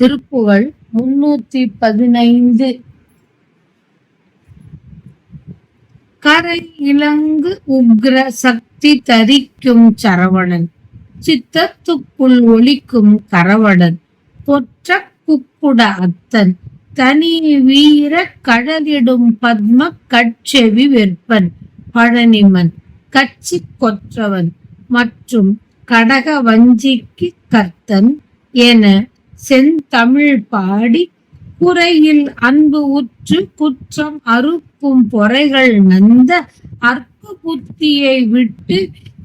திருப்புகழ் முன்னூத்தி பதினைந்து. கரை இலங்கு உக்ர சக்தி தரிக்கும் சரவணன் சித்தத்துக்குள் ஒலிக்கும் கரவடன் பொற்ற குக்குட அத்தன் தனி வீர கடலிடும் பத்ம கட்செவி வெற்பன் பழனிமன் கட்சி கொற்றவன் மற்றும் கடக வஞ்சிக்கு கர்த்தன் என செந்தமிழ் பாடி குறையில் அன்பு உற்று குற்றம் அறுக்கும் பொறைகள் நந்த அற்ப புத்தியை விட்டு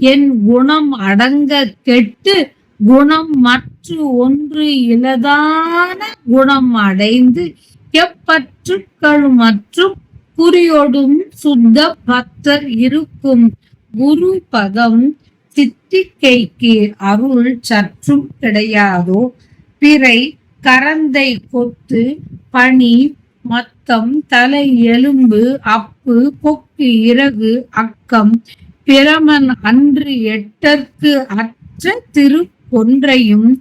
என் குணம் அடங்க கெட்டு குணம் மற்ற ஒன்று இலதான குணம் அடைந்து எப்பற்றுக்கள் மற்றும் குறியொடும் சுத்த பக்தர் இருக்கும் குரு பதம் சித்திக்கைக்கு அருள் சற்றும் கிடையாதோ பிறை கரந்தை கொத்து பனி மத்தம் தலை எலும்பு அப்பு கொக்கு இறகு அக்கம் பிரமன் அன்று எட்டற்கு அற்ற திரு பொன்றையும்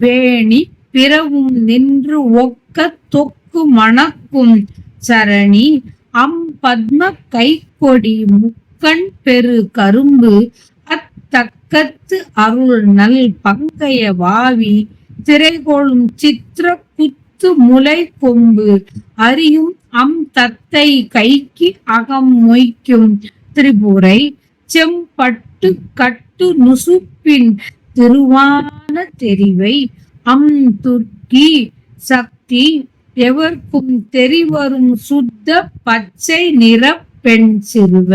வேணி பிறவும் நின்று ஒக்க தொக்கு மணக்கும் சரணி அம் பத்ம கைக்கொடி முக்கண் பெரு கரும்பு அத்தக்கத்து அருள் நல் பங்கைய வாவி திரைகோளும் சித்திர குத்து முலை கொம்பு. அறியும் அம் தத்தை கைக்கு அகம் மொய்க்கும். திரிபுரை செம்பட்டு கட்டு நுசுப்பின் திருவான தெரிவை அம் துர்க்கி சக்தி எவர்க்கும் தெரிவரும் சுத்த பச்சை நிற பெண் சிறுவ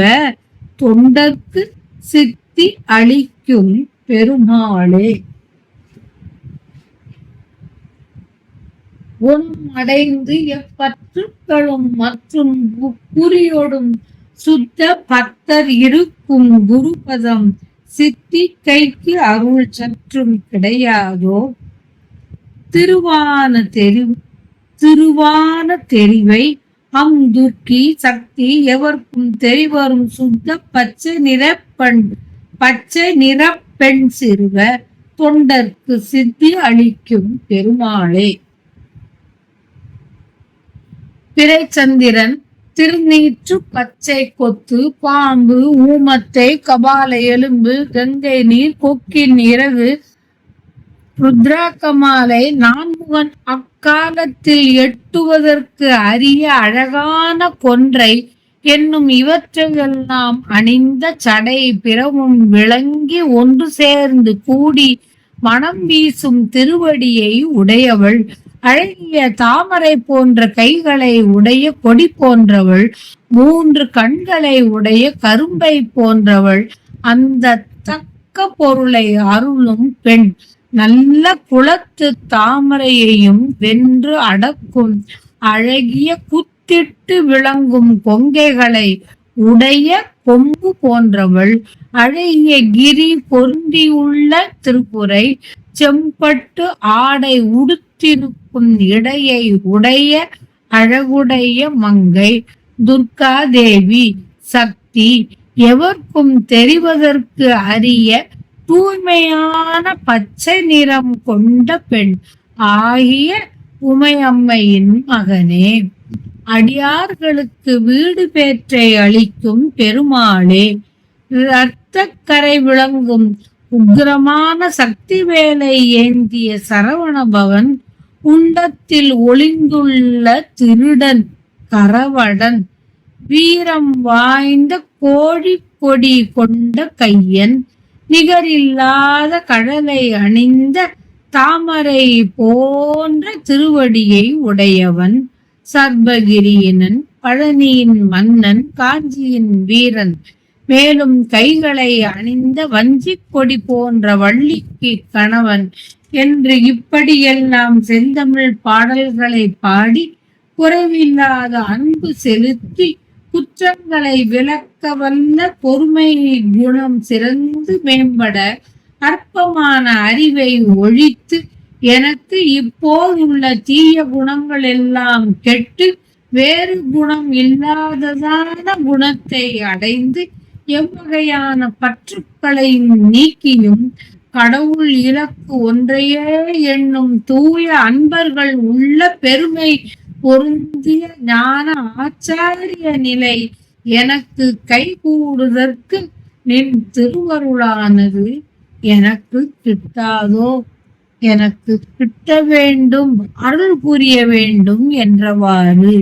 தொண்டர்க்கு சித்தி அளிக்கும் பெருமாளே. ஒன் அடைந்து எப்பற்றுக்களும் மற்றும் குறியோடும் சுத்த பத்தர் இருக்கும் குருபதம் சித்தி கைக்கு அருள் சற்றும் கிடையாதோ? திருவான தெரி திருவான தெரிவை அம் துர்க்கி சக்தி எவர்க்கும் தெரிவரும் சுத்த பச்சை நிறப்பெண் பச்சை நிறப்பெண் சிறுவ தொண்டர்க்கு சித்தி அளிக்கும் பெருமாளே. பிறைச்சந்திரன் திருநீற்று பச்சை கொத்து பாம்பு ஊமத்தை கபால எலும்பு கங்கை நீர் கொக்கின் இரவு ருத்ராக்கமாலை நான்முகன் அக்காலத்தில் எட்டுவதற்கு அரிய அழகான கொன்றை என்னும் இவற்றையெல்லாம் அணிந்த சடை பிறவும் விளங்கி ஒன்று சேர்ந்து கூடி மனம் வீசும் திருவடியை உடையவள். அழகிய தாமரை போன்ற கைகளை உடைய கொடி போன்றவள். மூன்று கண்களை உடைய கரும்பை போன்றவள். அந்த தக்க பொருளை அருளும் பெண். நல்ல குளத்து தாமரையையும் வென்று அடக்கும். அழகிய குத்திட்டு விளங்கும் கொங்கைகளை உடைய கொம்பு போன்றவள் அழகிய கிரி பொருந்தியுள்ள திருப்புரை செம்பட்டு ஆடை உடுத்திருக்கும் இடையை உடைய அழகுடைய மங்கை துர்கா தேவி சக்தி எவர்க்கும் தெரிவதற்கு அரிய தூய்மையான பச்சை நிறம் கொண்ட பெண் ஆகிய உமையம்மையின் மகனே. அடியார்களுக்கு வீடு பேற்றை அளிக்கும் பெருமாளே இரத்தக்கரை விளங்கும் உக்கிரமான சக்தி வேலை ஏந்திய சரவணபவன் உண்டத்தில் ஒளிந்துள்ள திருடன் கரவடன் வீரம் வாய்ந்த கோழி கொடி கொண்ட கையன் நிகரில்லாத கடலை அணிந்த தாமரை போன்ற திருவடியை உடையவன். சர்பகிரியினன் பழனியின் மன்னன் காஞ்சியின் வீரன் மேலும் கைகளை அணிந்த வஞ்சிக் கொடி போன்ற வள்ளிக்கு கணவன் என்று இப்படியெல்லாம் செந்தமிழ் பாடல்களை பாடி குறைவில்லாத அன்பு செலுத்தி குற்றங்களை விளக்க வல்ல பொறுமை குணம் சிறந்து மேம்பட அற்பமான அறிவை ஒழித்து எனக்கு இப்போதுள்ள தீய குணங்கள் எல்லாம் கெட்டு வேறு குணம் இல்லாததான குணத்தை அடைந்து எவ்வகையான பற்றுக்களையும் நீக்கியும் கடவுள் இலக்கு ஒன்றையே என்னும் தூய அன்பர்கள் உள்ள பெருமை பொருந்திய ஞான ஆச்சாரிய நிலை எனக்கு கைகூடுதற்கு நின் திருவருளானது எனக்கு கிட்டாதோ? எனக்கு கிட்ட வேண்டும் அருள் புரிய வேண்டும் என்றவாறு.